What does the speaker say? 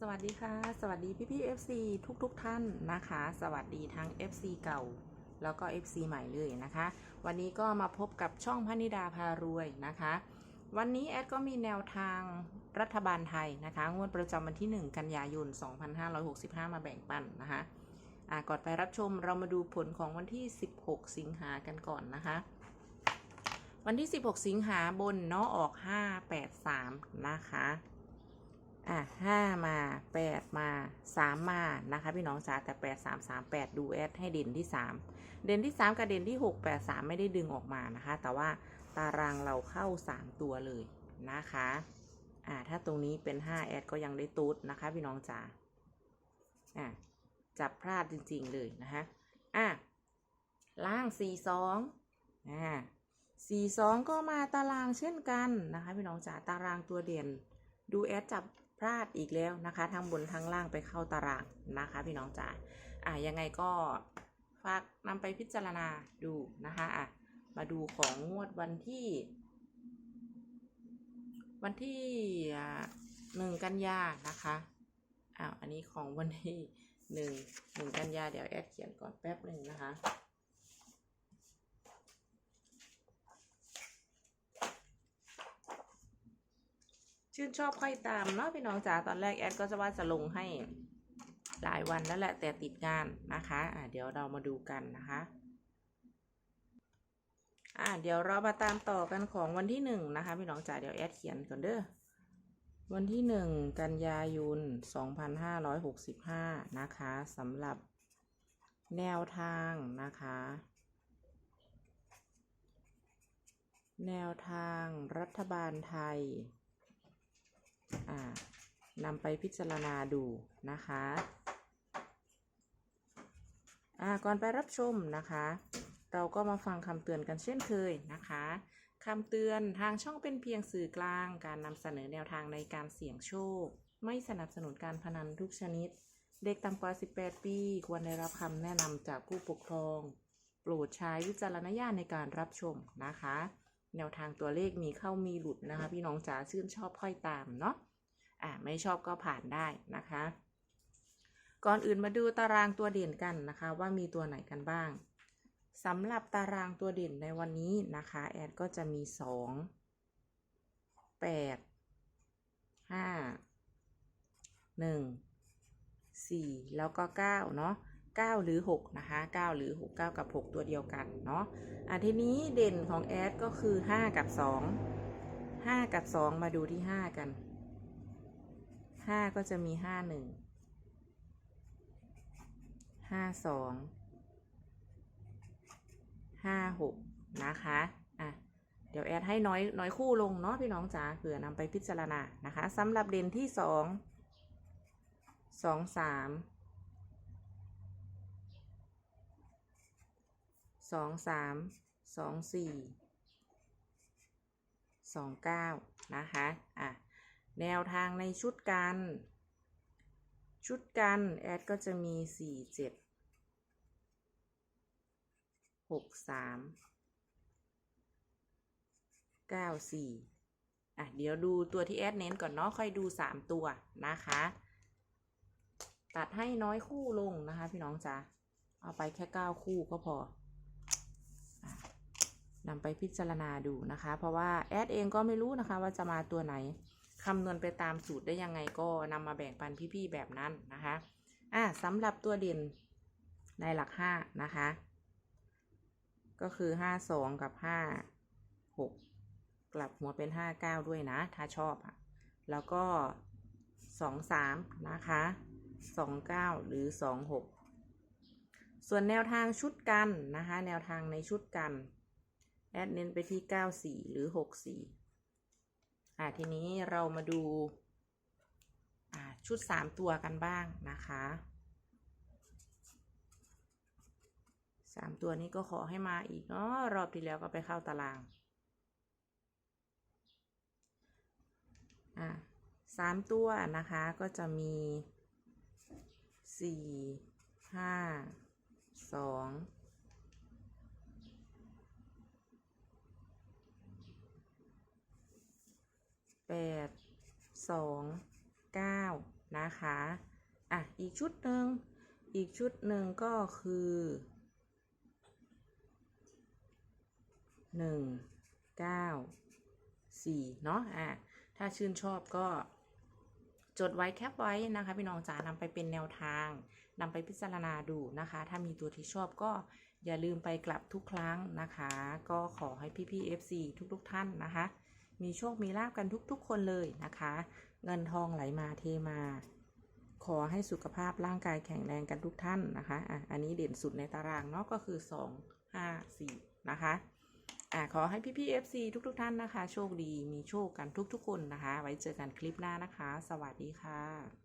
สวัสดีค่ะ สวัสดีพี่พี่ๆ FC ทุกทุกท่านนะคะ สวัสดีทั้ง FC เก่า แล้วก็ FC ใหม่เลยนะคะ วันนี้ก็มาพบกับช่องพนิดาพารวยนะคะ วันนี้แอดก็มีแนวทางรัฐบาลไทยนะคะ งวดประจำวันที่ 1 กันยายน 2565 มาแบ่งปันนะคะอะก่อนไปรับชมเรามาดูผลของวันที่ 16 สิงหากันก่อนนะคะ วันที่ 16 สิงหาบนเนาะออก 583 นะคะ อะห้ามาแปดมาสามมานะคะพี่น้องจ๋าแต่แปดสามสามแปดดูแอดให้เด่นที่สามเด่นที่สามกับเด่นที่หกแปดสามไม่ได้ดึงออกมานะคะ แต่ว่าตารางเราเข้าสามตัวเลยนะคะอ่าถ้าตรงนี้เป็นห้าแอดก็ยังได้ตูดนะคะพี่น้องจ๋าอะจับพลาดจริง ๆเลยนะคะอะล่างสี่สองอ่าสี่สองก็มาตารางเช่นกันนะคะพี่น้องจ๋าตารางตัวเด่นดูแอดจับ พลาดอีกแล้วนะคะ ทั้งบนทั้งล่างไปเข้าตารางนะคะพี่น้องจ๋าอะยังไงก็ฝากนำไปพิจารณาดูนะคะอะมาดูของงวดวันที่ วันที่หนึ่งกันยานะคะอ้าวอันนี้ของวันที่หนึ่งหนึ่งกันยาเดี๋ยวแอดเขียนก่อนแป๊บหนึ่งนะคะ ชื่นชอบค่อยตามเนาะพี่น้องจ๋าตอนแรกแอดก็จะว่าจะลงให้หลายวันแล้วแหละแต่ติดงานนะคะอ่าเดี๋ยวเรามาดูกันนะคะอ่าเดี๋ยวเรามาตามต่อกันของวันที่หนึ่งนะคะพี่น้องจ๋าเดี๋ยวแอดเขียนก่อนเด้อวันที่หนึ่งกันยายนสองพันห้าร้อยหกสิบห้านะคะสำหรับแนวทางนะคะ แนวทางรัฐบาลไทย นำไปพิจารณาดูนะคะอ่าก่อนไปรับชมนะคะ เราก็มาฟังคำเตือนกันเช่นเคยนะคะคำเตือนทางช่องเป็นเพียงสื่อกลาง การนำเสนอแนวทางในการเสี่ยงโชค ไม่สนับสนุนการพนันทุกชนิด เด็กต่ำกว่า 18 ปี ควรได้รับคำแนะนำจากผู้ปกครอง โปรดใช้วิจารณญาณในการรับชมนะคะ แนวทางตัวเลขมีเข้ามีหลุดนะคะ พี่น้องจ๋าชื่นชอบค่อยตามเนาะ อ่าไม่ชอบก็ผ่านได้นะคะ ก่อนอื่นมาดูตารางตัวเด่นกันนะคะ ว่ามีตัวไหนกันบ้างสำหรับตารางตัวเด่นในวันนี้นะคะ แอดก็จะมีสองแปดห้าหนึ่งสี่แล้วก็เก้าเนาะเก้าหรือหกนะคะเก้าหรือหกเก้ากับหกตัวเดียวกันเนาะอะทีนี้เด่นของแอดก็คือห้ากับสองห้ากับสองมาดูที่ห้ากัน ห้าก็จะมีห้าหนึ่ง ห้าสอง ห้าหกนะคะ อะ เดี๋ยวแอดให้น้อยน้อยคู่ลงเนาะพี่น้องจ๋าเผื่อนำไปพิจารณานะคะสำหรับเด่นที่สอง สองสาม สองสาม สองสี่ สองเก้านะคะ อะ แนวทางในชุดกัน ชุดกันแอดก็จะมีสี่เจ็ดหกสามเก้าสี่อะ เดี๋ยวดูตัวที่แอดเน้นก่อนเนาะ ค่อยดูสามตัวนะคะ ตัดให้น้อยคู่ลงนะคะพี่น้องจ๋าเอาไปแค่เก้าคู่ก็พออนำไปพิจารณาดูนะคะ เพราะว่าแอดเองก็ไม่รู้นะคะว่าจะมาตัวไหน คำนวณไปตามสูตรได้ยังไงก็นำมาแบ่งปันพี่ๆแบบนั้นนะคะอะสำหรับตัวเด่นในหลักห้านะคะ ก็คือห้าสองกับห้าหกกลับหัวเป็นห้าเก้าด้วยนะ ถ้าชอบอะแล้วก็สองสามนะคะสองเก้าหรือสองหกส่วนแนวทางชุดกันนะคะ แนวทางในชุดกัน แอดเน้นไปที่เก้าสี่หรือหกสี่ อ่าทีนี้เรามาดูอ่าชุดสามตัวกันบ้างนะคะสามตัวนี้ก็ขอให้มาอีกเนาะรอบที่แล้วก็ไปเข้าตารางอ่าสามตัวนะคะก็จะมีสี่ห้าสอง ดสองเก้านะคะ อะ อีกชุดหนึ่ง อีกชุดหนึ่งก็คือหนึ่งเก้าสี่เนาะ อะ ถ้าชื่นชอบก็จดไว้แคปไว้นะคะ พี่น้องจ๋านำไปเป็นแนวทางนำไปพิจารณาดูนะคะ ถ้ามีตัวที่ชอบก็อย่าลืมไปกลับทุกครั้งนะคะ ก็ขอให้พี่ๆ FC ทุกๆท่านนะคะ มีโชคมีลาบกันทุกๆ คนเลยนะคะ เงินทองไหลมาเทมา ขอให้สุขภาพร่างกายแข็งแรงกันทุกท่านนะคะอะอันนี้เด่นสุดในตารางเนาะก็คือ 2 5 4 นะคะอะขอให้พี่ๆ FC ทุกๆท่านนะคะ โชคดีมีโชคกันทุกๆ คนนะคะ ไว้เจอกันคลิปหน้านะคะ สวัสดีค่ะ